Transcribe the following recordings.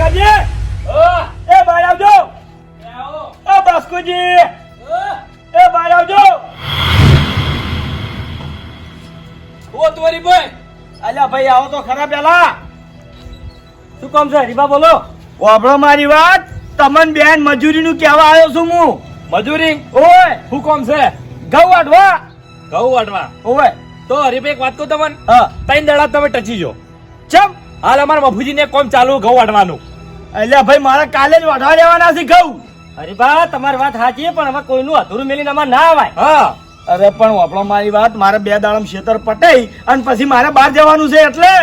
ખેગાજી એ બહાર આવજો. એ બાસ્કુજી. એ બહાર આવજો. ઓ તુવારી ભાઈ. અલ્યા ભાઈ આવો તો ખરા પેલા. શું કામ છે? હરીબા બોલો. વાપરો મારી વાત. તમન બેન મજૂરીનું કહેવા આવ્યો છું હું. મજૂરી? ઓય. કોમ છે? ઘઉં અડવા ઘઉં અડવા ઓય તો હરીભાઈ એક વાત કહું તમને? હા. ત્રણ દડા તમે ટચી જો ચમ. હાલ અમારા મફુજીને કોમ ચાલુ ઘઉં વાટવાનું અલ્યા ભાઈ મારે કાલે જ વાઢવા લેવાના છે ઘઉં. હરીબા તમારી વાત સાચી પણ હવે કોઈનું અધૂરું મેલીને અમારે ના આવાય. હા. અરે પણ આપણો મારી વાત મારે બે દાડમ ખેતર પટાઈ અને પછી મારે બહાર જવાનું છે એટલે?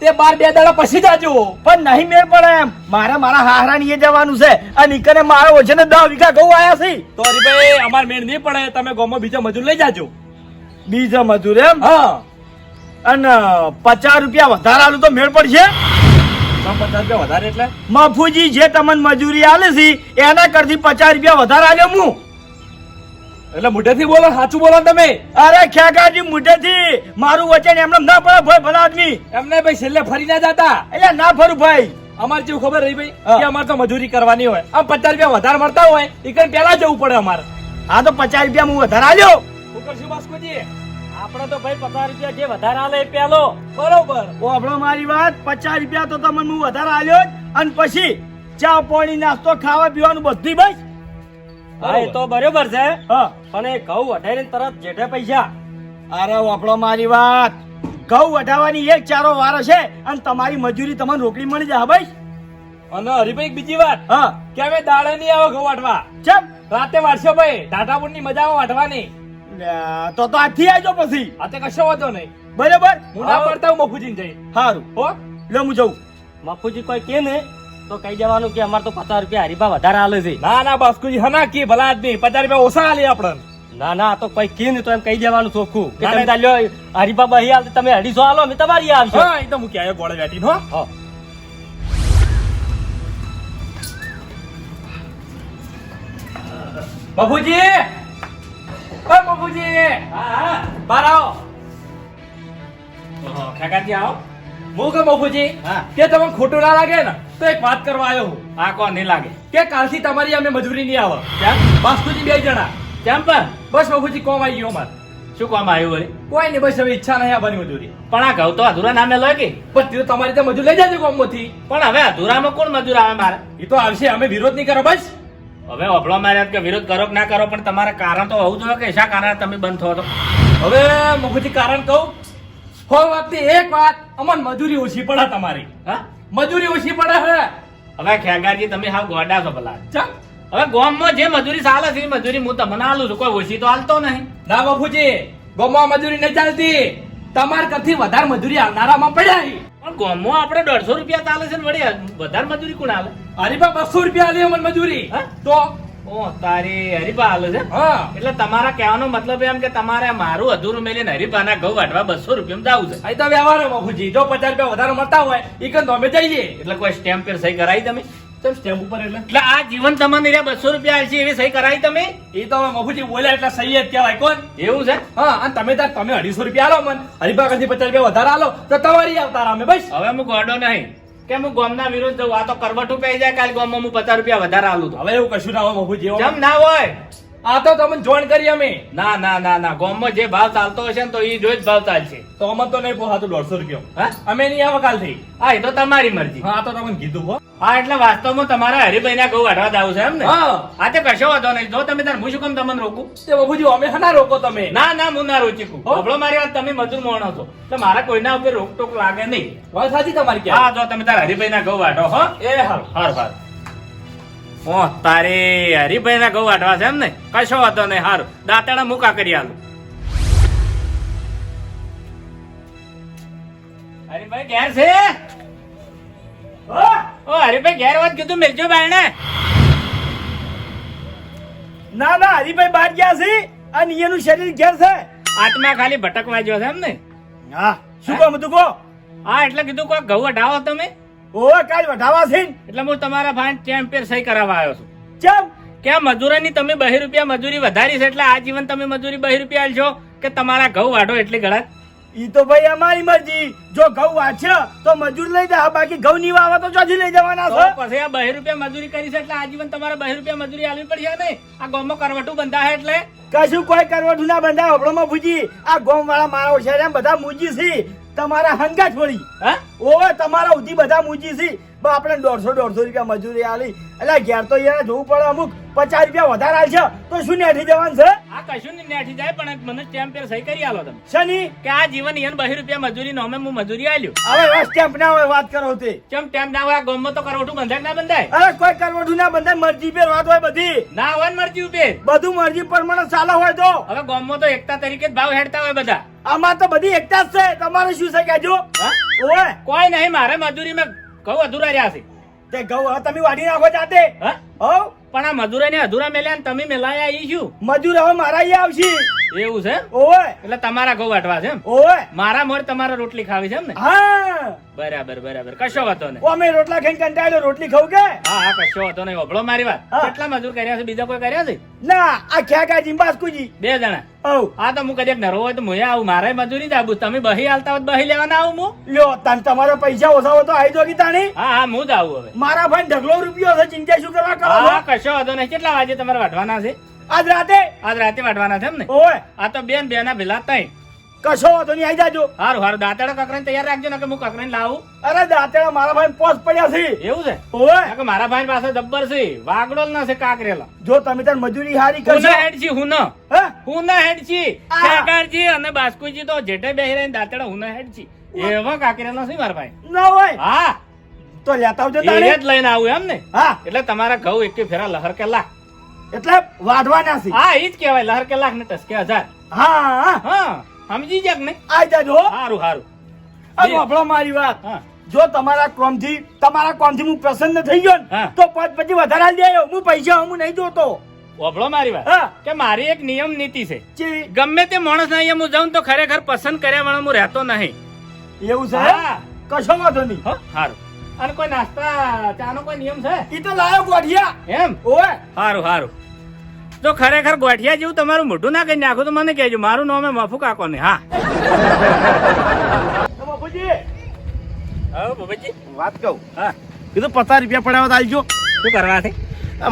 તે બાર બે દાડા પછી જાજો પણ નહીં મેળ પડે એમ. મારે મારા હાહરા એ જવાનું છે અને નીકળે મારે ઓછે ને દસ વીઘા ઘઉં આયા છે. તો હરીભાઈ અમાર મેળ નહીં પડે. તમે ગામમાં બીજા મજૂર લઈ જાજો. બીજા મજૂર એમ? હા. અને પચાસ રૂપિયા વધારે આલું તો મેળ પડશે? પચાસ રૂપિયા વધારે એટલે? મફુજી જે તમને મજૂરી આલે છે એના કરતી પચાસ રૂપિયા વધારે આલ્યો હું એટલે મોઢેથી બોલો સાચું બોલો તમે. અરે ખેકાજી મુઠેથી મારું વચન એમને ના પડે ભાઈ ભલા આદમી. એમને ભાઈ છેલ્લે ફરી ના જતા. એટલે ના ફરું ભાઈ. અમારે જેવું ખબર રહી ભાઈ કે અમારે તો મજૂરી કરવાની હોય. આમ પચાસ રૂપિયા વધારે મળતા હોય એ કઈ પેલા જવું પડે અમારે. હા તો પચાસ રૂપિયા હું વધારે આલ્યો. શું કરશું બાસ્કોજી? આપણે તો ભાઈ પચાસ રૂપિયા જે વધારે આલે પેલો. બરોબર. ઓભળો મારી વાત પચાસ રૂપિયા તો તમને હું વધારે આલ્યો જ. અને પછી ચા પાણી નાસ્તો ખાવા પીવાનું બધી બસ. હા એ તો બરોબર છે. હા. પણ એ ઘઉં વઢાઈને તરત જેઠે પૈસા. અરે આપણો મારી વાત. ઘઉં વઢાવવાની એક ચારો વાર છે અને તમારી મજૂરી તમને રોકડી મળી જાય ભાઈ અને હરીભાઈ બીજી વાત. હા. કે હવે દાડે નહીં આવે ઘઉં વાટવા ચમ. રાતે વાટશો ભાઈ ટાટાપુરની મજા આવે વાટવાની તો તો આથી આવજો પછી. આ તે કશો વાંધો નહીં. બરાબર? હું. ના પડતા હું મફુજી જઈ સારું હો? લે હું જઉં. મફુજી કોઈ કે ને તો કહી દેવાનું કે અમારે તો પચાસ રૂપિયા હરીબા વધારે આલે છે. ના ના બાસ્કુજી હના કે ભલા આદમી. પચાસ રૂપિયા ઓછા આલી આપણને. ના ના તો કોઈ કે ને તો એમ કહી દેવાનું ચોખ્ખું. કે તમે ચાલ્યો હરીબા બહી આલતી તમે અઢીસો આલો અમે તમારી આવશો હા એ તો મૂકી આવ્યો ગોળે બેઠી હો. હા. મફુજી ઓ મફુજી બાર આવો. ઓહો, આવો. હું કે હા. કે તમને ખોટું ના લાગે ને તો એક વાત કરવા આવ્યો હું. આ કોણ નહીં લાગે? કે કાલથી તમારી અમે મજૂરી નહીં આવે. કેમ? બાસ્કુજી બે જણા. કેમ પણ? બસ મફુજી કોમ આવી ગયો મારે શું કામ આવ્યું વળી કોઈ નહીં બસ હવે ઈચ્છા નહીં આવવાની મજૂરી. પણ આ ઘઉં તો અધૂરા નામે લો કે? પણ તમારી ત્યાં મજૂર લઈ જાજો ગામમાંથી. પણ હવે અધૂરામાં કોણ મજૂર આવે મારે? એ તો આવશે અમે વિરોધ નહીં કરો બસ. હવે અભળો મારે કે વિરોધ કરો કે ના કરો, પણ તમારા કારણ તો હોવું જોઈએ કે શા કારણે તમે બંધ થો તો હવે મફુજી કારણ કહું? હો વાતની એક વાત, અમન મજૂરી ઓછી પડે તમારી. હા? મજૂરી ઓછી પડે હવે હવે ખેગાજી તમે હાવ ગોડા છો ભલા. ચમ. હવે ગોમમાં જે મજૂરી ચાલે છે, એ મજૂરી હું તમને આલું છું. કોઈ ઓછી તો હાલતો નહીં. ના બાપુજી, ગોમમાં મજૂરી નહીં ચાલતી. તમાર કરતી વધારે મજૂરી આવનારામાં પડ્યા. પણ ગામમાં આપણે દોઢસો રૂપિયા ચાલે છે વળી વધારે મજૂરી કોણ હાલે હરીફા બસો રૂપિયા આલી અમને મજૂરી? તો? ઓ તારી હરીપા આલે છે? હા. એટલે તમારા કહેવાનો મતલબ એમ કે તમારે મારું અધૂરું મેલીને હરીપાના ઘઉં વાટવા બસો રૂપિયા જવું છે. અહીં તો વ્યવહાર બાપુજી જો પચાસ રૂપિયા વધારે મળતા હોય એ કે તમે અમે જઈએ એટલે કોઈ સ્ટેમ્પ પેર સહી કરાવી તમે? ચમ સ્ટેમ્પ ઉપર એટલે? એટલે આ જીવન તમને રહ્યા બસો રૂપિયા આલશે એવી સહી કરાવી તમે? એ તો હવે મફુજી બોલ્યા એટલે સહી જ કહેવાય કોણ? એવું છે? હા અને તમે તાર તમે અઢીસો રૂપિયા આલો મન. કરતી પચાસ રૂપિયા વધારે આલો તો તમારી આવતા અમે બસ. હવે હું ગોડો નહીં. કે હું ગોમના વિરોધ જવું આ તો કરવટું પઈ જાય કાલ ગોમમાં હું પચાસ રૂપિયા વધારે આલું તો. હવે એવું કશું ના હોય મફુજી એમ ના હોય? આ તો તમને જોઈન કરી અમે. ના ના ના ના. ગોમમાં જે ભાવ ચાલતો હશે ને તો એ જોઈ જ ભાવ ચાલશે. તો અમે તો નહીં પોહાતું દોઢસો રૂપિયા. હા? અમે નહીં આવો કાલથી હા એ તો તમારી મરજી. હા તો તમને કીધું હો. હા એટલે વાસ્તવમાં તમારા હરિભાઈ ના ગૌ અઢવા દાવ છે એમ ને? હા. આ તે કશો વાંધો નહીં. જો તમે તાર હું શું કામ તમને રોકું? તે બાબુજી અમે ના રોકો તમે? ના ના હું ના રોચીકું હો? હબળો મારી વાત તમે મજૂર મોણો છો. તો મારા કોઈના ઉપર રોકટોક લાગે નહીં. વાત સાચી તમારી હા જો તમે તાર હરિભાઈ ના ગૌ વાટો હો. એ હાલ હાર હાર. ઓ તારે હરિભાઈ ના ઘઉં વાટવા છે એમ ને? કશો વાંધો નહીં સારું દાંતડા મુકા કરી આલું. હરિભાઈ ઘેર છે? ઓ હરિભાઈ ઘેર વાત કીધું મેલજો બાયણે. ના ના હરિભાઈ બહાર ગયા છે અને એનું શરીર ઘેર છે. આત્મા ખાલી ભટકવા જ્યો છે એમ ને? હા શું કહું તું કહો? હા એટલે કીધું કોઈ ઘઉં અઢાવો તમે? ઓવે કાલ વઢાવા છે એટલે હું તમારા ભાઈ ટેમ્પેર સહી કરાવવા આવ્યો છું? ચમ કે મજૂરોની તમે બહી રૂપિયા મજૂરી વધારી છે એટલે આ જીવન તમે મજૂરી બહી રૂપિયા આલશો કે તમારા ઘઉં વાઢો એટલી ગળા ઈ તો ભાઈ અમારી મરજી. જો ઘઉં વાંચે તો મજૂર લઈ જા. બાકી ઘઉં ની વાવે તો ચોથી લઈ જવાના છો. પછી આ બહી રૂપિયા મજૂરી કરી છે એટલે આજીવન તમારે બહી રૂપિયા મજૂરી આલવી પડશે નહીં આ ગામમાં કરવટું બંધા એટલે? કશું કોઈ કરવટું ના બંધાય. હોબળોમાં ભૂજી. આ ગોમ વાળા મારા એમ બધા મૂજી છે. તમારા હંગા છોડી હા? ઓવે તમારા ઉધી બધા મૂજી છે. બા આપણે દોઢસો દોઢસો રૂપિયા મજૂરી આલી. એટલે ઘેર તો યાર જોવું પડે અમુક. પચાસ રૂપિયા વધારે આલશે તો શું નેઠી જવાનું છે? આ કશું નહીં નેઠી જાય પણ મને સ્ટેમ્પ પેર સહી કરી આલો તમે. શની? કે આ જીવન યન બહી રૂપિયા મજૂરી નો અમે હું મજૂરી આલ્યું. હવે એવા સ્ટેમ્પ ના હોય વાત કરો તે. કેમ સ્ટેમ્પ ના હોય? આ ગામમાં તો કરવટું બંધાય ના બંધાય? અરે કોઈ કરવટું ના બંધાય મરજી પર વાત હોય બધી. ના હોય ને મરજી ઉપર બધું મરજી પ્રમાણે ચાલે હોય તો. હવે ગામમાં તો એકતા તરીકે જ ભાવ હેડતા હોય બધા. આમાં તો બધી એકતા જ છે. તમારે શું છે કહેજો હા? ઓવે કોઈ નહીં મારે મજૂરી માં ઘઉં અધૂરા રહ્યા છે. તે ઘઉં તમે વાઢી નાખો જાતે. હા? હો? પણ આ મજૂરાને અધૂરા મેલ્યા ને તમે મેલાયા ઈ શું? મજૂર હવે મારા આવશે. એવું છે ઓય. એટલે તમારા ઘઉં વાટવા છે એમ? ઓવે મારા મોર તમારે રોટલી ખાવી છે એમ ને? હા. બરાબર બરાબર. કશો વાતો નહીં. અમે રોટલા ખાઈને કંટાળ્યો. રોટલી ખાવ કે? હા હા કશો વાતો નહીં. ઓભળો મારી વાત. કેટલા મજૂર કર્યા છે? બીજા કોઈ કર્યા છે? ના આ ખ્યાકા જીમ્બાસ કુજી બે જણા. ઓ આ તો હું કદાચ નરો હોય તો મુએ આવું. મારે મજૂરી જ તમે બહી હાલતા હોય બહી બહી લેવાના આવું હું? લ્યો તન તમારો પૈસા ઓછા હોય તો આવી દો તાણી હા હા હું જ આવું હવે. મારા ભાઈ ઢગલો રૂપિયો છે ચિંતા શું કરવા કરો હા કશો વાતો નહીં. કેટલા વાગે તમારે વાટવાના છે? આજ રાતે? આજ રાતે વાટવાના છે એમ ને ઓય. આ તો બેન બેના ભેલા તઈ કશો વાંધો નહીં આવી જાજો. હારું હારું દાંતડા કકરાને તૈયાર રાખજો ને કે હું કકરાને લાવું. અરે દાંતેડા મારા ભાઈ પોસ પડ્યા છે. એવું છે? ઓય. કે મારા ભાઈ પાસે જબ્બર છે. વાગડોલ ના છે કાકરેલા. જો તમે તાર મજૂરી હારી હું કરશો. ના હેડ છી હું ના હે? હું ના હેડ છી. ખેગારજી અને બાસ્કુજી તો જેઠે બેહી રહીને દાંતડા હું ના હેડ છી. એવા કાકરેલા છે મારા ભાઈ. ના હોય. હા. તો લેતા આવજો એ જ લઈને આવું એમ ને હા. એટલે તમારા ઘઉં એક ફેરા લહર કે લાખ એટલે વાઢવાના છે. હા ઈ જ કહેવાય લહર કે લાખ ને ટસકે હજાર. હા. હા સમજી જાક ને? આ જાજો. હારું હારું. આ આપણો મારી વાત. જો તમારા કોમથી તમારા કોમથી હું પ્રસન્ન થઈ ગયો ને, તો પાંચ પછી વધારે દેજો. હું પૈસા હું નહીં જોતો. ઓભળો મારી વાત. કે મારી એક નિયમ નીતિ છે. ગમે તે માણસ અહીંયા હું જાઉં તો ખરેખર પસંદ કર્યા વાળો હું રહેતો નહીં. એવું છે? હા. કશો વાંધો નહીં. હો, હારું. અને કોઈ નાસ્તા ચાનો કોઈ નિયમ છે? ઈ તો લાયો ગોઠિયા એમ? ઓય. હારું હારું. જો ખરેખર ગોઠિયા જેવું તમારું મોઢું ના કરી નાખો તો મને કહેજો મારું નામ એ મફુ કાકો ને હા બાપુજી. હા બાબાજી વાત કહું. હા. કીધું પચાસ રૂપિયા પડ્યા આવજો શું કરવા છે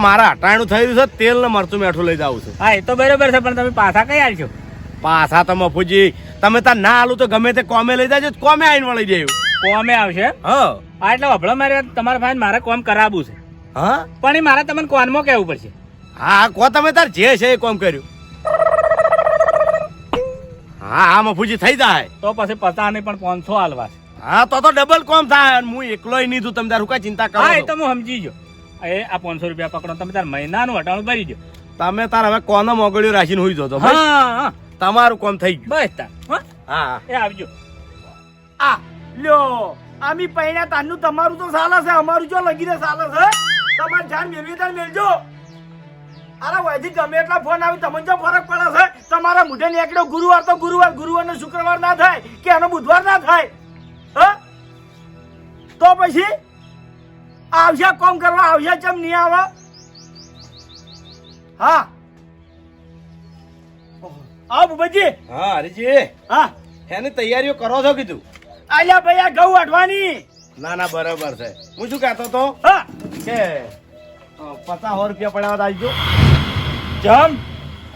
મારા અટાણું થયું છે તેલ ને મરચું મેઠું લઈ જાવું છે. હા એ તો બરોબર છે પણ તમે પાછા કઈ આવજો પાછા તો મફુજી તમે તાર ના આલું તો ગમે તે કોમે લઈ જાજો કોમે આવીને વળી જાય કોમે આવશે? હા. એટલે અભળો મારે તમારા ભાઈ મારે કોમ કરાવવું છે. હા? પણ એ મારે તમને કોનમાં કહેવું પડશે? હા કો તમે તાર જે છે એ કોમ કર્યું. હા હા મફુજી થઈ જાય. તો પછી પતા નહીં પણ પાંચસો હાલવા છે. હા તો તો ડબલ કોમ થાય અને હું એકલોય નહીં તું તમે તારું કઈ ચિંતા કરો હા એ? તો. હું સમજી ગયો. એ આ પાંચસો રૂપિયા પકડો તમે તાર મહિનાનું હટાણું ભરી દો. તમે તાર હવે કોનો મોગળ્યો રાખીને હોઈ જતો તમારું કોમ થઈ ગયું. બસ તાર હા. હા. એ આવજો. લ્યો આમી પૈણા તાનું તમારું તો સાલા છે અમારું જો લગીને સાલા છે તમારે જાન મેળવી તાર મેળજો. અરે વયથી ગમે એટલા ફોન આવી તમને જો ફરક પડે છે. તમારા મુઢે નીકળ્યો ગુરુવાર તો ગુરુવાર ગુરુવાર શુક્રવાર ના થાય કે એનો બુધવાર ના થાય હ? તો પછી આવશે કોમ કરવા આવશે ચમ નહીં આવે? હા. આવ બુબજી. હા હરીજી. હા. એની તૈયારીઓ કરો છો કીધું? આલ્યા ભાઈ આ ઘઉં વાટવાની ના ના બરાબર છે. હું શું કહેતો તો હા. કે પચાસ રૂપિયા પડાવવા આવજો જમ.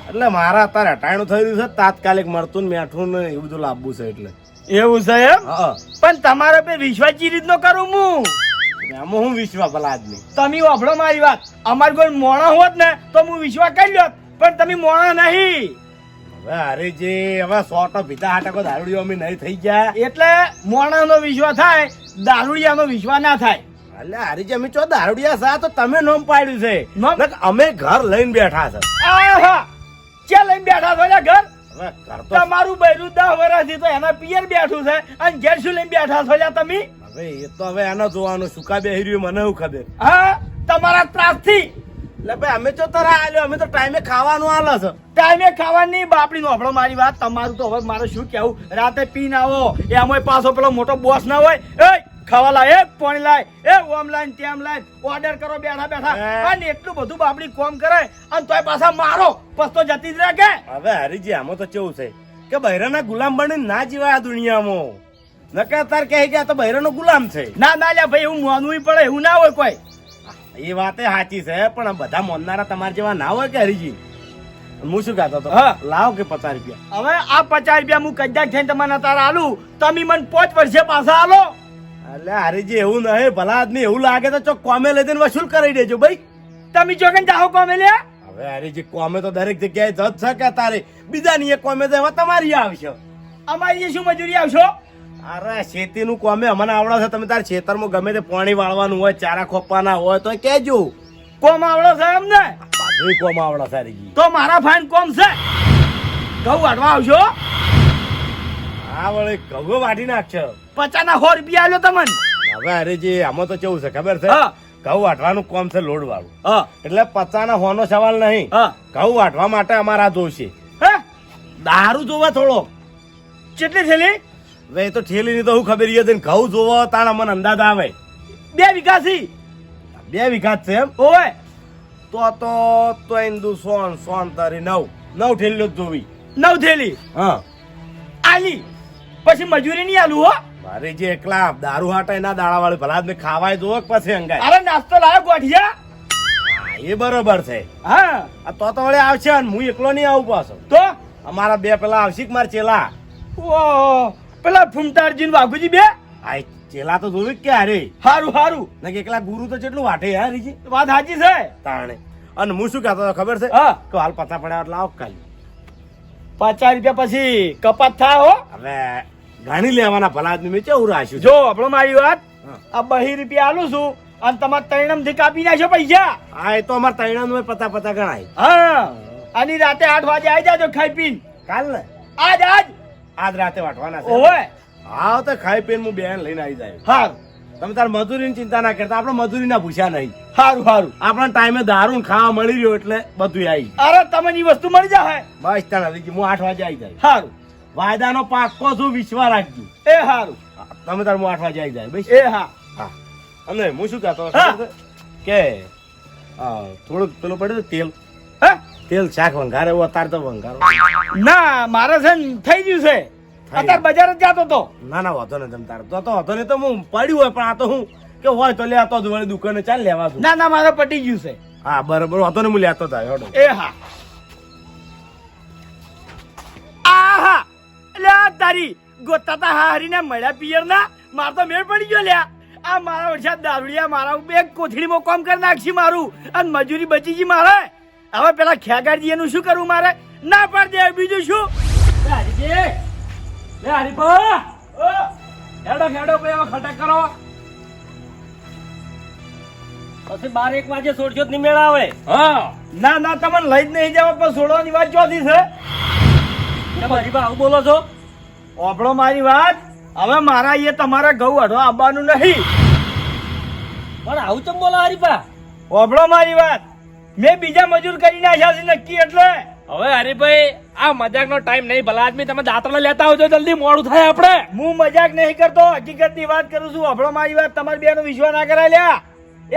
એટલે મારા અત્યારે અટાણું થયું છે તાત્કાલિક મળતું ને મેઠું ને એવું બધું લાવવું છે એટલે. એવું છે એમ? પણ તમારે બે વિશ્વાસ ચી રીતનો કરું હું. એમાં હું વિશ્વાસ ભલા આદમી. તમે વાપરો મારી વાત. અમાર કોઈ મોણા હોત ને તો હું વિશ્વાસ કરી લ્યોત. પણ તમે મોણા નહીં. હવે હરીજી હવે સોટો પીતા હાટકો કોઈ દારૂડીઓ અમે નહીં થઈ ગયા. એટલે મોણાનો વિશ્વાસ થાય દારૂડિયાનો વિશ્વાસ ના થાય. એટલે હરીજી અમે ચો દારૂડિયા સા તો તમે નોમ પાડ્યું છે. અમે ઘર લઈને બેઠા છે. ક્યાં લઈને બેઠા છો ઘર? ઘર તો તમારું બૈરું દસ વર્ષથી તો એના પિયર બેઠું છે અને ઘેર શું લઈને બેઠા છો તમે? હવે એ તો હવે એનો જોવાનું સુકા બેહી રહ્યું મને એવું ખબર? હા તમારા ત્રાસથી. એટલે ભાઈ અમે તો તરા આલ્યો અમે તો ટાઈમે ખાવાનું આલે છે. ટાઈમે ખાવાની બાપડી નો આપણો મારી વાત તમારું તો હવે મારે શું કેવું રાતે પીને આવો એમાં પાછો પેલો મોટો બોસ ના હોય. એ ખાવા લાય એ પાણી લાય એ ઓમ લાઈન તેમ લાઈન ઓર્ડર કરો બેઠા બેઠા. અને એટલું બધું બાપડી કોમ કરે અને તોય પાછા મારો પસ્તો જતી જ રહે કે? હવે હરીજી આમાં તો કેવું છે કે બૈરાના ગુલામ બની ના જીવાય આ દુનિયામાં. નકર તાર કહે કે આ તો બૈરાનો ગુલામ છે. ના ના લ્યા ભાઈ એવું માનવું પડે એવું ના હોય કોઈ. એ વાતે સાચી છે પણ આ બધા મોનનારા તમારા જેવા ના હોય કે હરીજી? હું શું કહેતો હતો? હા. લાવ કે પચાસ રૂપિયા. હવે આ પચાસ રૂપિયા હું કદાચ થઈને તમારે તારા આલું તમે મને પાંચ વર્ષે પાછા આલો. એટલે હરીજી એવું નહીં ભલા આદમી એવું લાગે તો ચોક કોમે લઈ જઈને વસૂલ કરી દેજો ભાઈ. તમે ચોકન જાઓ કોમે લે? હવે હરીજી કોમે તો દરેક જગ્યાએ જજ છે કે તારે. બીજાની એ કોમે તો એમાં તમારી આવશે. અમારી શું મજૂરી આવશો? અરે શેતીનું કોમે અમને આવડે છે. તમે તાર ખેતરમાં ગમે તે પાણી વાળવાનું હોય ચારા ખોપવાના હોય તો કેજો કોમ આવડો છે અમને? પાછું કોમ આવડે છે તો મારા ફાઈન કોમ છે. ઘઉં વાટવા આવશો આ વળે ઘઉં વાટી નાખશે. પચાસ ના સો રૂપિયા આવ્યો તમને. હવે અરે જે આમાં તો કેવું છે ખબર છે? ઘઉં વાટવાનું કોમ છે લોડ વાળું એટલે એટલે પચાના હોનો સવાલ નહીં. હા. ઘઉં વાટવા માટે અમારા આ જોઈશે દારૂ જોવા થોડો કેટલી થેલી? હવે એ તો ઠેલીની તો હું ખબર છે ને ઘઉં જોવો તાણ મને અંદાજ આવે. બે વીઘા થી બે વીઘા છે એમ? ઓય તો તો તો ઇન્દુ સોન સોન તારી નવ. નવ ઠેલીઓ જ જોવી. નવ થેલી હા. આલી. પછી મજૂરી નહીં આલું હો. મારે જે એકલા દારૂ હાટા ના દાડા વાળી ભલા આદમી ખાવાય જોવો પછી અંગાય અરે નાસ્તો લાયો ગોઠિયા? એ બરોબર છે. હા. આ તો તો વળે આવશે હું એકલો નહીં આવું પાછો. તો? અમારા બે પેલા આવશે મારા ચેલા? ઓ પેલા ફૂમતારજી વાઘુજી બે? આ ચેલા તો જોવી જ કે અરે હારું હારું. ને કે એકલા ગુરુ તો કેટલું વાટે યાર રીજી. વાત સાચી છે. તાણે. અને હું શું કહેતો હતો ખબર છે? હા. કે હાલ પતા પડ્યા એટલે આવ કાલ પચાસ રૂપિયા પછી કપાત થાય હો. હવે ઘણી લેવાના ભલા આદમી મેં કેવું રાખ્યું જો આપણો મારી વાત. આ બહી રૂપિયા આલું છું. અને તમારે તૈણમથી કાપી નાખ્યો પૈસા. હા એ તો અમારા તૈણાનું પતા પતા ગણાય. હા. અને રાતે આઠ વાગે આવી જાજો ખાઈ પીને. કાલ ને? આજ આજ. આજ રાતે વાટવાના છે. હા તો ખાઈ પીને હું બેન લઈને આવી જાય હાર. તમે તાર મજૂરીની ચિંતા ના કરતા આપણે મજૂરીના ભૂસ્યા નહીં. સારું સારું આપણા ટાઈમે દારૂ ખાવા મળી રહ્યો એટલે બધું આવી અરે તમને એ વસ્તુ મળી જાય? બસ ત્યાં હરીજી હું આઠ વાગે આવી જાય સારું વાયદાનો પાકો છું વિશ્વા રાખજો. એ હારું. તમે તાર હું આઠ વાગે આવી જાય બસ. એ હા. હા. અને હું શું કહેતો. કે થોડુંક પેલું પડે તેલ. તેલ શાક વંઘારે એવું તો વંઘારો ના મારે છે ને થઈ ગયું છે. અત્યારે બજાર જ જતો તો ના ના વાંધો નહીં તમ તારે. તો તો વાંધો નહીં તો હું પડ્યું હોય પણ આ તો હું કે હોય તો લેતો જ વળી દુકાને ચાલ લેવા છું ના ના મારે પટી ગયું છે. હા બરાબર વાંધો નહીં હું લેતો થાય હેડો. એ હા. આહા આ તારી ગોતાતા હારીને મળ્યા પિયર ના માર તો મેળ પડી ગયો લ્યા આ મારા વરસાદ દારૂડિયા મારા બે કોથળીમાં કામ કરી નાખશી મારું. અને મજૂરી બચી ગઈ મારે. હવે પેલા ખેગાડજી એનું શું કરવું મારે? ના પાડી દે બીજું શું? લે હરીજી લે હરીભા હેડો હેડો ભાઈ હવે ખટક કરો. પછી બાર એક વાગે છોડશો જ નહીં મેળ આવે. હા. ના ના તમને લઈ જ નહીં જાવ પણ છોડવાની વાત ચોથી છે. હરીબા આવું બોલો છો? ઓભળો મારી વાત. હવે મારા એ તમારા ઘઉં અઢો આવવાનું નહીં. પણ આવું ચમ બોલો હરીપા? ઓભળો મારી વાત. મેં બીજા મજૂર કરી નાખ્યા છે નક્કી એટલે. હવે હરીભાઈ આ મજાકનો ટાઈમ નહીં ભલા આદમી તમે દાંતડા લેતા આવજો જલ્દી મોડું થાય આપણે. હું મજાક નહીં કરતો હકીકતની વાત કરું છું. અભળો મારી વાત તમારી બેનો વિશ્વાસ ના કરાય લ્યા.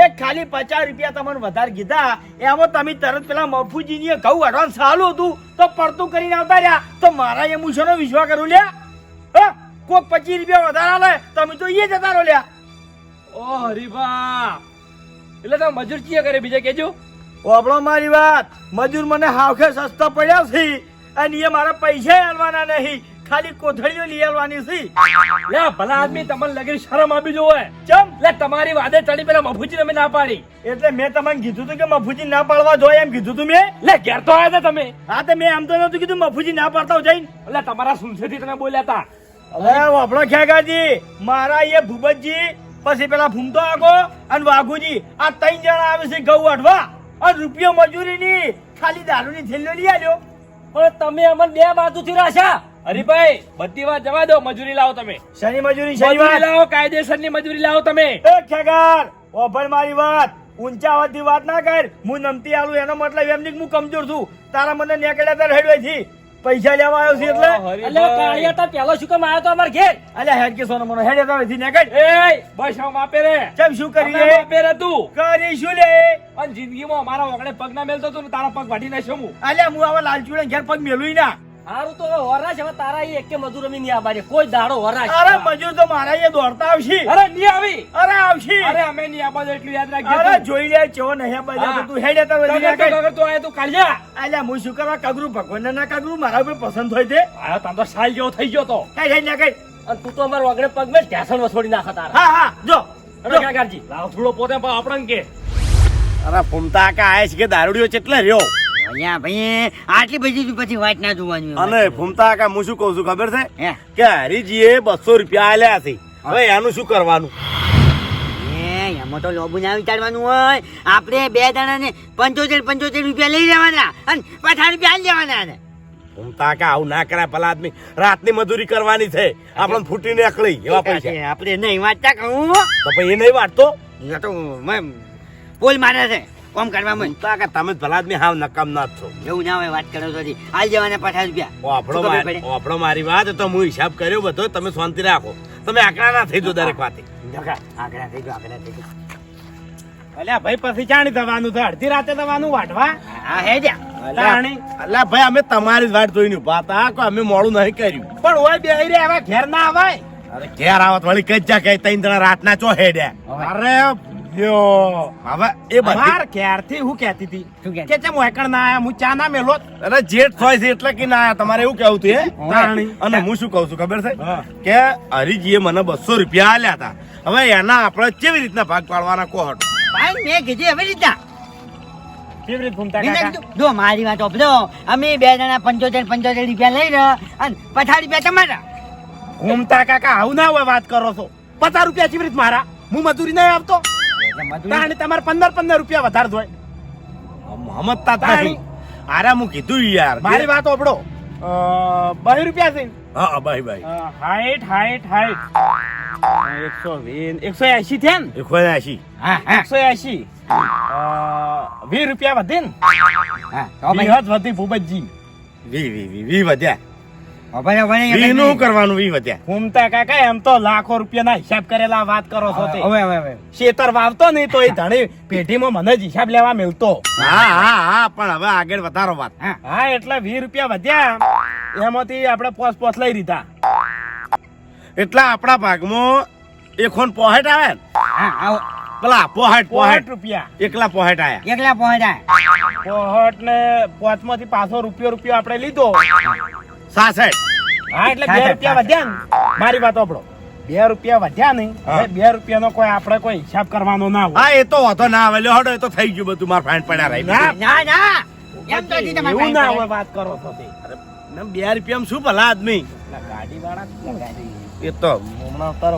એક ખાલી પચાસ રૂપિયા તમને વધારે કીધા. એમાં તમે તરત પેલા મફુજીની ઘઉં એડવાન્સ સારું હતું. તો પડતું કરીને આવતા રહ્યા. તો મારા એ મૂછોનો વિશ્વાસ કરું લ્યા. કોક પચીસ રૂપિયા વધારે લે તમે તો એ જતા રહો લ્યા. ઓ હરીભા. એટલે તમે મજૂર ચીએ કરે બીજે કેજો ઓભળો મારી વાત. મજૂર મને હાવખે સસ્તા પડ્યા છે. અને એ મારા પૈસા આલવાના નહીં. ખાલી કોથળીઓ લઈ આવવાની છે. લે ભલા આદમી તમને લગી શરમ આપી જોવે ચમ લે તમારી વાદે ચડી પેલા મફુજી તમે ના પાડી. એટલે મેં તમને કીધું હતું કે મફુજી ના પાડવા જોઈએ એમ કીધું તું મેં. લે ઘેર તો આવ્યા હતા તમે. હા તો મેં આમ તો નતું કીધું મફુજી ના પાડતા જઈને. એટલે તમારા સુનસેથી તમે બોલ્યા હતા હવે વાપડો ખેગાજી. મારા એ ભૂપતજી પછી પેલા ફૂમતો આગો અને વાઘુજી. આ ત્રણ જણા આવે છે ઘઉં વાઢવા અને રૂપિયો મજૂરીની ખાલી દારૂની થેલીઓ લઈ આવ્યો પણ તમે અમને બે બાજુથી રાખ્યા. હરીભાઈ બધી વાત જવા દો મજૂરી લાવો તમે. શનિ મજૂરી શનિ લાવો કાયદેસરની મજૂરી લાવો તમે. એ ખેગાર ઓભળ મારી વાત. ઊંચા અવાજથી વાત ના કર. હું નમતી આલું એનો મતલબ એમ નહીં હું કમજોર છું. તારા મને નેકડ્યા તાર હેડવેથી પૈસા લેવા આવ્યો છે એટલે. એટલે કાળિયા તા પેલો શું કામ આવ્યો તો અમાર ઘેર? અલ્યા હેડ કે સોનો મનો. હેડ તારેથી નેકડ એ બસ હું માપે રે. ચમ શું કરી રે? માપે રે તું. કરી શું લે. અને જિંદગીમાં મારા વગડે પગ ના મેલતો તું ને તારા પગ વાટી નાખ્યો હું અલ્યા હું આવા લાલચુડે ઘેર પગ મેલું ના. હારું તો વરાશ હવે તારા એકે મજૂર અમે નહીં આવવા કોઈ દાડો વરાશ અરે મજૂર તો મારા એ દોડતા આવશે. અરે નહીં આવી. અરે આવશે. અરે અમે નહીં આવવા એટલું યાદ રાખજે અરે જોઈ લે ચો નહીં આવવા. તું હેડે તો વળી કગર તો કગર તો આયા તું કાઢ્યા. અલ્યા હું શું કરવા કગરું? ભગવાન ના કગરું મારા ઉપર પસંદ હોય છે આયો તાન તો સાલ જેવો થઈ ગયો તો. કઈ કઈ ના નાખે. અને તું તો અમાર વગડે પગ મેં ઢેસણ વસોડી નાખા તારા. હા હા જો અરે કાકાજી લાવ થોડો પોતે પણ આપણને કે. અરે ફૂમતા કા આયે છે કે દારૂડિયો કેટલે રહ્યો? અહીંયા ભાઈ આટલી બધી પછી વાત ના જોવાની. અને ભૂમતા કા હું શું કહું છું ખબર છે? કે હરીજીએ બસો રૂપિયા આલ્યા છે. હવે એનું શું કરવાનું? એમાં તો લોબુ ના વિચારવાનું હોય. આપણે બે જણાને પંચોતેર પંચોતેર રૂપિયા લઈ લેવાના અને પાછા રૂપિયા આલી દેવાના ને. આવું ના કરાય ભલા આદમી. રાતની મજૂરી કરવાની છે. આપણને ફૂટીને અકળી એવા પૈસા. આપણે નહીં વાંચતા કહું. તો પછી એ નહીં વાટતો એ તો મેં પોલ મારે છે. કોમ કરવામાં તો કે તમે ભલા આદમી હાવ નકામ ના છો. એવું ના હોય વાત કરો તો જી. આલ દેવાના પાછા રૂપિયા. ખબર મારી પડે? મારી વાત તો હું હિસાબ કર્યો બધો તમે શાંતિ રાખો. તમે આકડા ના થઈ જો દરેક વાતે. આંકડા થઈ જો આંકડા થઈ જો અલ્યા ભાઈ પછી ચાણી દવાનું તો અડધી રાતે દવાનું વાટવા હા હે અલ્યા ભાઈ અમે તમારી જ વાટ જોઈને ઊભા હતા કે અમે મોડું નહીં કર્યું. પણ ઓય બે રે હવે ઘેર ના આવાય. અરે ઘેર આવત વળી કઈ જા કઈ ત્રણ રાત ના ચો હેડ્યા. અરે લ્યો. હવે એ બધી ક્યારથી હું કહેતી હતી કે ચમ હોયકણ ના આયા? હું ચા ના મેલો. અરે જેઠ થાય છે એટલે કે ના આયા. તમારે એવું કેવું હતું અને હું શું કહું છું ખબર છે. કે હરીજીએ મને બસો રૂપિયા આલ્યા હતા. હવે એના આપણે કેવી રીતના ભાગ પાડવાના કોહટ ભાઈ મેં કીધું એવી રીતના કેવી રીતે ઘૂમતા મેં કાકા? કીધું, જો મારી વાત અમે બે જણા પંચોતેર પંચોતેર રૂપિયા લઈ રહ્યા અને પચાસ રૂપિયા તમારા. ઘૂમતા કાકા આવું ના હોય વાત કરો છો. પચાસ રૂપિયા કેવી રીતે મારા? હું મજૂરી નહીં મજૂરી- તાણી તમારે પંદર પંદર રૂપિયા વધારે ધોય સમજતા તાણી. આરે હું કીધું યાર મારી વાત ઓપડો બહી રૂપિયા છે. હા ભાઈ ભાઈ હાઈટ હાઈટ હાઈટ એકસો વીસ એકસો એસી થયા ને? એકસો એસી હા એકસો એસી વીસ રૂપિયા વધે ને? હા વધી ભૂપતજી. વી વી વી વી વધ્યા. ઊભા રહો, ઊભા રહો, વી નું કરવાનું વી વધ્યા ઘૂમતા કાકા એમ તો લાખો રૂપિયાના હિસાબ કરેલા વાત કરો છો તે. હવે હવે હવે. શેતર વાવતો નહીં તો એ ધણી પેઢીમાં મને જ હિસાબ લેવા મિલતો હા હા હા પણ હવે આગળ વધારો વાત. હા. હા એટલે વીસ રૂપિયા વધ્યા. એમાંથી આપણે પોસ પોસ લઈ લીધા. એટલા આપણા ભાગમાં એકોન પોહેટ આવે ને? હા પેલા પોહેટ પોહટ પોહેટ. રૂપિયા. એકલા પોહેટ આયા. એકલા પહોંચ્યા પોહટ ને પોચમાંથી પાછો રૂપિયો રૂપિયો આપણે લીધો. સાસઠ. હા એટલે બે રૂપિયા વધ્યા ને. મારી વાત આપણો બે રૂપિયા વધ્યા નહીં. હવે બે રૂપિયાનો કોઈ આપણે કોઈ હિસાબ કરવાનો ના હોય. હા એ તો વાંધો ના આવે. લ્યો હડો એ તો થઈ ગયું બધું. મારા ફાઇન પડ્યા રહી. ના. ના ના. તો એવું હોય વાત કરો છો બે રૂપિયામાં શું ભલા આદમી? ગાડી? વાળા એ તો. હમણાં તારો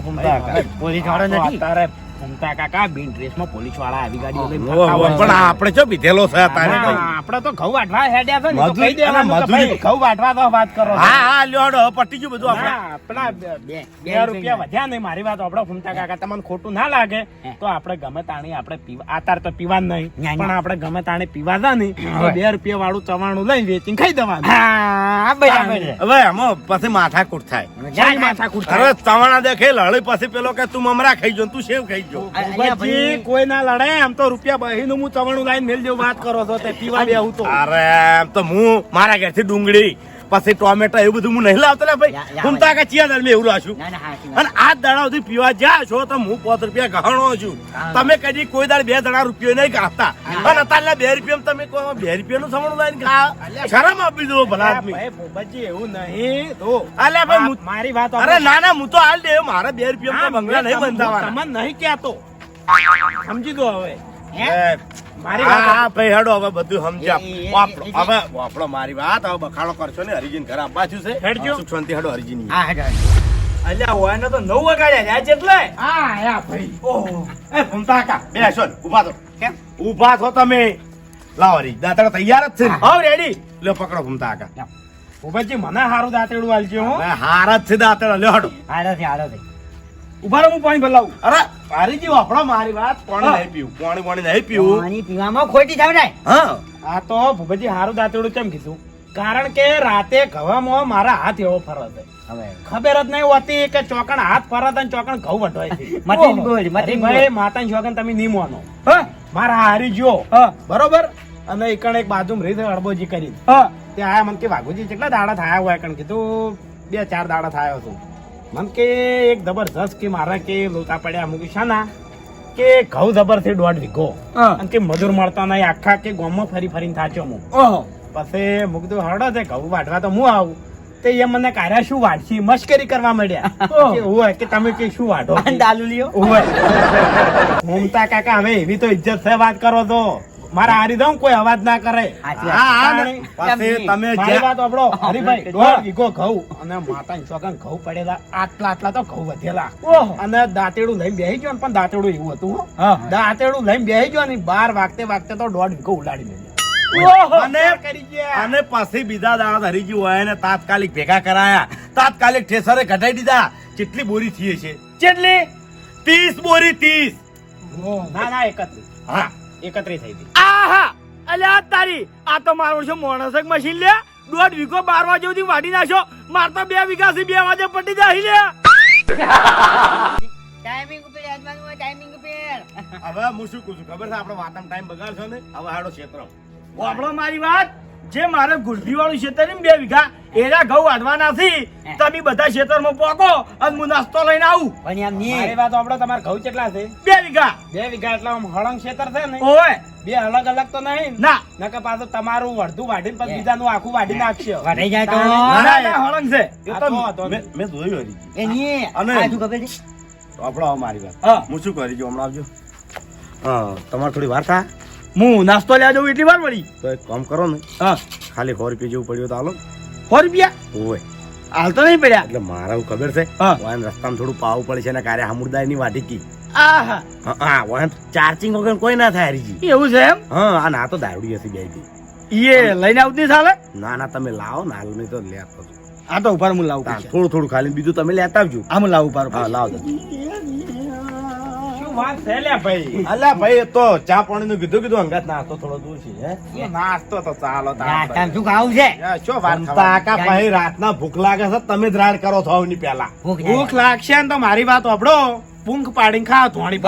પોલીસ વાળો નથી? અત્યારે ઘૂમતા કાકા બિન ડ્રેસમાં પોલીસવાળા આવી હોય. પણ આપણે ચો પીધેલો છે તારે આપણે તો ઘઉં વાટવા હેડ્યા છે ને કહી દેવાનું મજૂરી- ઘઉં વાટવા તો વાત કરો હા હા લ્યોડો પટી ગયું બધું આપણે. આપણા બે- રૂપિયા વધ્યા નહીં મારી વાત આપણે ઘૂમતા કાકા તમને ખોટું ના લાગે તો આપણે ગમે તાણી આપણે પીવા આતાર તો પીવા નહીં. પણ આપણે ગમે તાણી પીવા તા નહીં તો બે રૂપિયા વાળું ચવાણું લઈ વેચીને ખાઈ દેવાનું. હવે એમાં પછી માથાકૂટ થાય. જા, જા. માથાકૂટ અરે થાય. ચવાણા દેખે લડી પછી પેલો કે તું મમરા ખાઈ જો તું સેવ ખાઈ જો. અલ્યા ભૂપતજી, ભાઈ, કોઈ ના લડે આમ તો રૂપિયા બહીનું હું ચવાણું લાઈન મેલ જેવું વાત કરો છો તે પીવા બેહું તો. અરે આમ તો હું મારા ઘેરથી ડુંગળી પછી ટોમેટો એવું બધું હું નહીં લાવતો લે ભાઈ. હું તા કે ચિયા દર મેં એવું લાશું ના ના અને આ દાડા સુધી પીવા જ્યાં છો તો હું પાંચ રૂપિયા ગહણો છું. તમે કદી કોઈ દાડ બે દડા રૂપિયો નહીં ગાતા અને અત્યારે બે રૂપિયા તમે કહો બે રૂપિયાનું સમણું લઈને ગા શરમ આપી દો ભલા આદમી. ભાઈ, એવું નહીં તો. અલ્યા ભાઈ મારી વાત અરે ના ના હું તો હાલ દે. મારા બે રૂપિયા બંગલા નહીં બંધાવાના. તમને નહીં કહેતો. સમજી દો હવે. મારી વાત ભાઈ હેડો હવે બધું સમજ્યા એ, એ, એ, વાપરો. એ, એ, હવે વાપરો મારી વાત હવે બખાડો કરશો ને હરિજીન ઘર આપવા છું. છે હેડજો. સુખ શાંતિ હેડો હરિજીની હા હેડો. અલ્યા હોય તો નવ વગાડ્યા આજ એટલે હા યા ભાઈ. ઓહો. એ ભૂમતા કાકા બેસો ઊભા થો. કેમ? ઊભા થો તમે. લાવો હરી દાંતડા તૈયાર જ છે ને. રેડી લ્યો પકડો ભૂમતા કાકા ઉભાજી મને હારું દાંતેડું આલજો હો. હવે હાર જ છે દાંતડા લ્યો હડો. હાડો થી ઊભા રહો હું પાણી ભલાવું અરે હરીજી વાપરો મારી વાત પાણી નહીં પીવું? પાણી પાણી નહીં પીવું? પાણી પીવામાં ખોટી થવડાય હા. આ તો ભૂપતજી હારું દાંતેડું કેમ કીધું? કારણ કે રાતે ઘવામાં મારા હાથ એવો ફરત હવે. ખબર જ નહીં હોતી કે ચોકણ હાથ ફરત અને ચોકણ ઘઉં વટવાય છે. બોલ, મતીન ભાઈ માતાની ચોકણ તમે નહીં માનો. હા. મારા હારી જો. બરોબર? અને એકણ એક બાજુ રીત અડબોજી કરી હા. તે આયા મને કે વાઘુજી કેટલા દાડા થયા હોય? કણ કીધું બે ચાર દાડા થયા હતો મને કે એક જબરજસ્ત કે મારા કે લોચા પડ્યા મૂકી શાના? કે ઘઉં જબરથી દોઢ વીઘો. અને કે મજૂર મળતા નહીં આખા કે ગામમાં ફરી ફરીને થાચો હું. પછી મું કીધું હરડો છે ઘઉં વાઢવા તો હું આવું. તે એ મને કાઢ્યા શું વાઢશી? મશ્કરી કરવા મળ્યા કે હોય કે તમે કે શું વાઢો? દાલુ લ્યો હોય. મમતા કાકા હવે એવી તો ઇજ્જત છે વાત કરો તો. મારા હારી કોઈ અવાજ ના કરે. તમે. વાત હરીભાઈ દોઢ વીઘો ઘઉં અને માતા ઘઉં પડેલા. આટલા આટલા તો ઘઉં વધેલા. અને દાંતેડું લઈને બેસી ગયો ને પણ દાંતેડું એવું હતું દાંતેડું લઈને બેસી ગયો ને બાર વાગતે વાગતે તો દોઢ વીઘો ઉલાડી મેલ્યો અને કરી ગયા? પછી બીજા દાડા ગયું હોય ને તાત્કાલિક ભેગા કરાયા. તાત્કાલિક ઠેસરે ઘટાઈ દીધા. કેટલી બોરી થઈ છે. કેટલી ત્રીસ બોરી ત્રીસ. ના ના એકત્રીસ. હા. એકત્રીસ થઈ હતી આહા! અલ્યા આ તારી આ તો મારું છે મોણસક એક મશીન લે. દોઢ વીઘો બાર વાગે સુધી વાટી નાખ્યો. માર તો બે વીઘા થી બે વાગે પટી જાય લે. ટાઈમિંગ ઉપર યાદવાનું હોય ટાઈમિંગ ઉપર. હવે હું શું કહું છું? ખબર છે આપણે વાતમ ટાઈમ બગાડશો ને? હવે હાડો ક્ષેત્ર. આપણો મારી વાત. જે મારે ગુરજી વાળું ખેતર બે વીઘા એના ઘઉં વાઢવાના નથી. તમે બધા ક્ષેત્રમાં પોકો અને હું નાસ્તો લઈને આવું. પણ એમ મારી નહીં વાત આપડે તમારે ઘઉં કેટલા છે? બે વીઘા. બે વીઘા એટલે આમ હળંગ ખેતર છે ને? ઓય બે અલગ અલગ તો નહીં. ના. નકર પાછું તમારું અડધું વાઢીને પછી બીજાનું આખું વાઢી નાખશે. વાઢી જાય તો. ના, ના, ના, હળંગ છે. એ તો મેં જોયું હરી એ નહીં. અને- આજુ ખબર છે? તો મારી વાત. હું. શું કરી જો હમણાં આવજો. હા તમારે થોડી વાર થાય હું નાસ્તો લેવા જવું એટલી વાર વળી. તો એક કામ કરો ને. હા. ખાલી સો રૂપિયા જેવું પડ્યું તો હાલો. સો રૂપિયા? હોય હાલ તો નહીં પડ્યા. એટલે મારા ખબર છે? હા. વાહન રસ્તામાં થોડું પાવું પડે છે ને કાર્ય સમુદાયની વાટી કી. આહા. હા હા વાહન ચાર્જિંગ વગર કોઈ ના થાય હરીજી. એવું છે એમ? હા આ ના તો દારૂડી હશે બેથી એ લઈને આવતી સાલે? ના ના તમે લાવો ના હાલ નહીં તો લેતો જ. આ તો ઉપર હું લાવું થોડું થોડું ખાલી બીજું તમે લેતા આવજો. આમ લાવું ઉપર હા લાવો વાત છે લે ભાઈ. અલ્યા ભાઈ તો ચા પાણી નું કીધું કીધું અંગાત નાસ્તો થોડો દૂર છે હે? નાસ્તો તો ચાલો તાર શું ખાવું છે. શું વાત કાકા? ભાઈ રાતના ભૂખ લાગે છે તમે જ રાડ કરો છો ની પેલા ભૂખ લાગશે ને તો મારી વાત આપડો પૂંખ પાડીને ખાવ ધોણી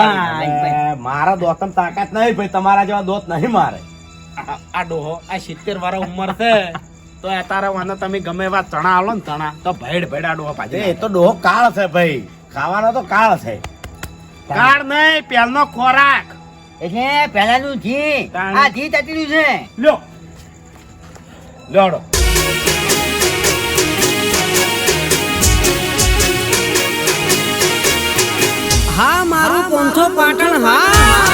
મારા દોતમ તાકાત નહીં ભાઈ તમારા જેવા દોત નહીં મારે. આ- ડોહો આ સિત્તેર વાળા ઉંમર છે. તો તારા વાંધો તમે ગમે એવા ચણા આલો ને ચણા તો ભેડ ભેડ આ ડોહો એ તો ડોહો કાળ છે ભાઈ. ખાવાનો તો કાળ છે. કાળ નહીં પહેલનો ખોરાક. એટલે પહેલાનું ઘી આ ઘી તતીરું છે. લ્યો. લોડો હા મારું પોંથો પાટણ હા.